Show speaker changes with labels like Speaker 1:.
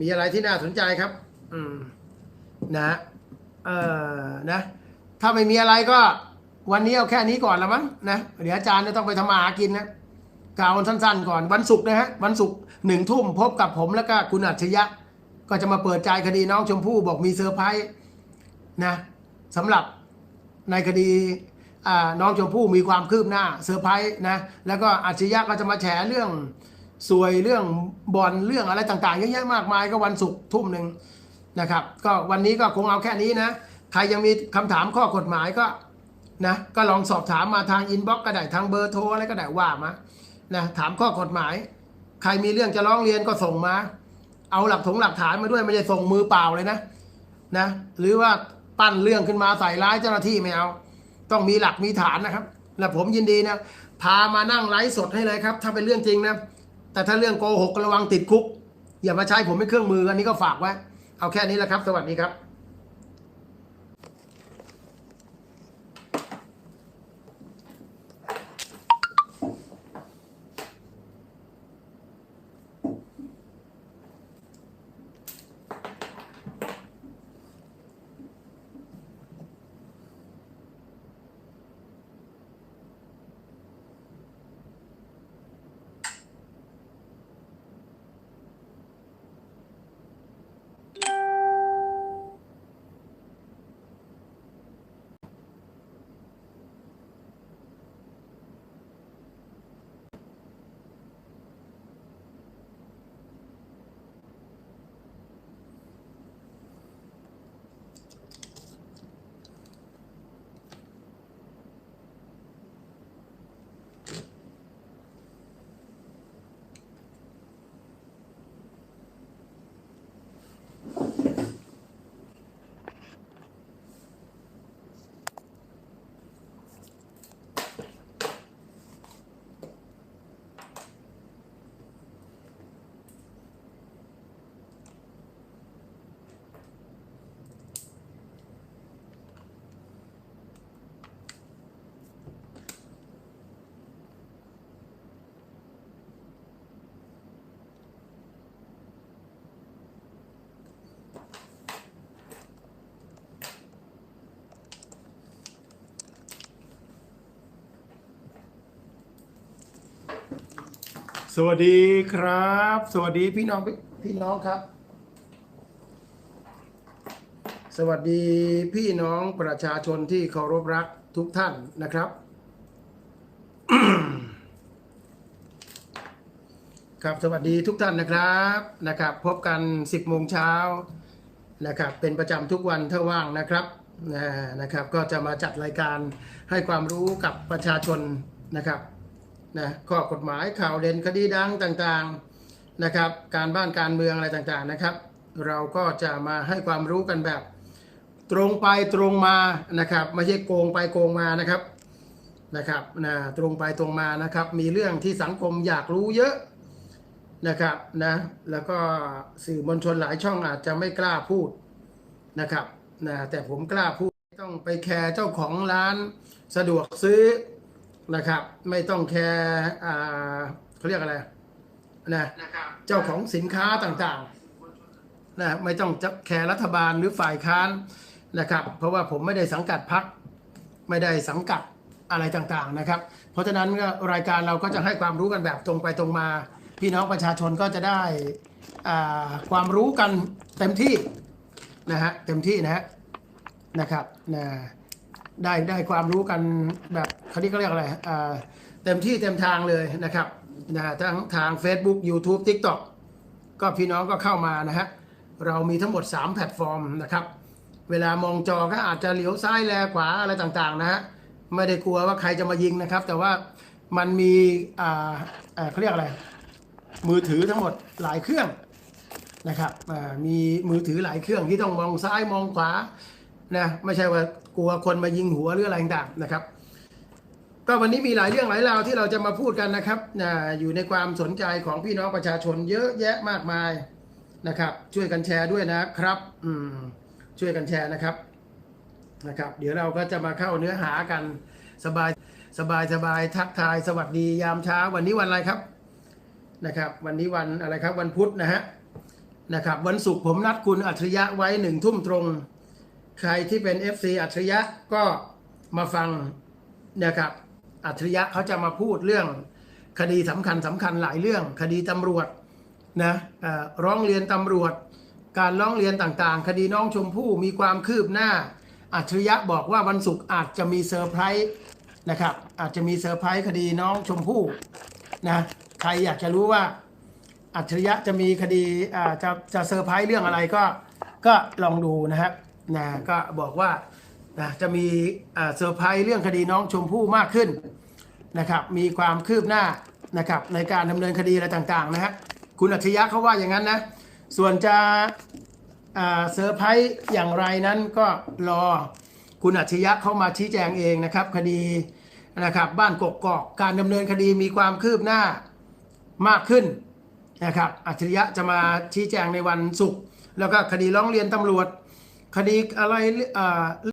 Speaker 1: มีอะไรที่น่าสนใจครับ อืม นะเออนะ ถ้าไม่มีอะไรก็ วันนี้เอาแค่นี้ก่อนละมั้งนะเดี๋ยวอาจารย์จะต้องไปทำมาหากินนะกล่าวสั้นๆ ก่อนวันศุกร์นะฮะวันศุกร์หนึ่งทุ่มพบกับผมแล้วก็คุณอัจฉริยะ ก็จะมาเปิดใจคดีน้องชมพู่บอกมีเซอร์ไพรส์นะสำหรับในคดีอ่าน้องชมพู่มีความคืบหน้าเซอร์ไพรส์นะแล้วก็อัจฉริยะก็จะมาแฉเรื่อง สวยเรื่องบอลเรื่องอะไรต่างๆเยอะแยะมากมายก็วันศุกร์ทุ่มหนึ่งนะครับ ก็วันนี้ก็คงเอาแค่นี้นะ ใครยังมีคำถามข้อกฎหมายก็นะก็ลองสอบถามมาทางอินบ็อกก็ได้ทางเบอร์โทรอะไรก็ได้ว่ามานะถามข้อกฎหมาย ใครมีเรื่องจะร้องเรียนก็ส่งมา เอาหลักถงหลักฐานมาด้วยไม่ใช่ส่งมือเปล่าเลยนะนะหรือว่าปั้นเรื่องขึ้นมาใส่ร้ายเจ้าหน้าที่ไม่เอา ต้องมีหลักมีฐานนะครับ และผมยินดีนะ พามานั่งไลฟ์สดให้เลยครับ ถ้าเป็นเรื่องจริงนะ แต่ถ้าเรื่องโกหกระวังติดคุก อย่ามาใช้ผมเป็นเครื่องมืออันนี้ก็ฝากไว้ เอาแค่นี้แหละครับ สวัสดีครับ สวัสดีครับ สวัสดีพี่น้องพี่น้องครับ สวัสดีพี่น้องประชาชนที่เคารพรักทุกท่านนะครับครับสวัสดีทุกท่านนะครับนะครับ พบกัน 10โมงเช้านะครับ เป็นประจำทุกวันถ้าว่างนะครับนะนะครับ ก็จะมาจัดรายการให้ความรู้กับประชาชนนะครับ นะข้อกฎหมายข่าวเด่นคดีดังต่างๆนะครับ การบ้านการเมืองอะไรต่างๆนะครับ เราก็จะมาให้ความรู้กันแบบ ตรงไปตรงมานะครับไม่ใช่โกงไปโกงมานะครับนะครับนะตรงไปตรงมานะครับ มีเรื่องที่สังคมอยากรู้เยอะนะครับนะแล้วก็สื่อมวลชนหลายช่องอาจจะไม่กล้าพูดนะครับนะแต่ผมกล้าพูด ต้องไปแคร์เจ้าของร้านสะดวกซื้อ นะครับ ไม่ต้องแคร์อ่าเขาเรียกอะไรนะเจ้าของสินค้าต่างๆนะไม่ต้องจะแคร์รัฐบาลหรือฝ่ายค้านนะครับ เพราะว่าผมไม่ได้สังกัดพักไม่ได้สังกัดอะไรต่างๆนะครับ เพราะฉะนั้นก็รายการเราก็จะให้ความรู้กันแบบตรงไปตรงมา พี่น้องประชาชนก็จะได้อ่าความรู้กันเต็มที่นะฮะเต็มที่นะฮะนะครับนะ ได้ได้ความรู้กันแบบเขาที่เขาเรียกอะไรอ่าเต็มที่เต็มทางเลยนะครับนะทั้งทาง Facebook YouTube TikTok ก็พี่น้องก็เข้ามานะฮะเรามีทั้งหมด 3 แพลตฟอร์มนะครับ เวลามองจอก็อาจจะเหลียวซ้ายแลขวาอะไรต่างๆนะฮะไม่ได้กลัวว่าใครจะมายิงนะครับ แต่ว่ามันมีอ่าเขาเรียกอะไร มือถือทั้งหมดหลายเครื่องนะครับมีมือถือหลายเครื่องที่ต้องมองซ้ายมองขวา นะไม่ใช่ว่ากลัวคนมายิงหัวหรืออะไรต่างๆนะครับ ก็วันนี้มีหลายเรื่องหลายราวที่เราจะมาพูดกันนะครับนะอยู่ในความสนใจของพี่น้องประชาชนเยอะแยะมากมายนะครับ ช่วยกันแชร์ด้วยนะครับอืมช่วยกันแชร์นะครับนะครับ เดี๋ยวเราก็จะมาเข้าเนื้อหากันสบายสบายสบายทักทายสวัสดียามเช้าวันนี้วันอะไรครับนะครับ วันนี้วันอะไรครับวันพุธนะฮะนะครับ วันศุกร์ผมนัดคุณอัจฉริยะไว้หนึ่งทุ่มตรง ใครที่เป็น FC อัจฉริยะก็มาฟังนะครับอัจฉริยะเขาจะมาพูดเรื่องคดีสำคัญสำคัญหลายเรื่อง คดีตำรวจนะร้องเรียนตำรวจ การร้องเรียนต่างๆ คดีน้องชมพู่มีความคืบหน้า อัจฉริยะบอกว่าวันศุกร์อาจจะมีเซอร์ไพรส์นะครับอาจจะมีเซอร์ไพรส์คดีน้องชมพู่นะใครอยากจะรู้ว่าอัจฉริยะจะมีคดีจะจะเซอร์ไพรส์เรื่องอะไรก็ก็ลองดูนะครับ นะก็บอกว่านะจะมีอ่าเซอร์ไพรส์เรื่องคดีน้องชมพู่มากขึ้นนะครับ มีความคืบหน้านะครับในการดำเนินคดีอะไรต่างๆนะฮะคุณอัจฉริยะเขาว่าอย่างนั้นนะส่วนจะอ่าเซอร์ไพรส์อย่างไรนั้นก็รอคุณอัจฉริยะเข้ามาชี้แจงเองนะครับ คดีนะครับบ้านกกอกการดำเนินคดีมีความคืบหน้ามากขึ้นนะครับอัจฉริยะจะมาชี้แจงในวันศุกร์แล้วก็คดีร้องเรียนตำรวจ คดีอะไรอ่า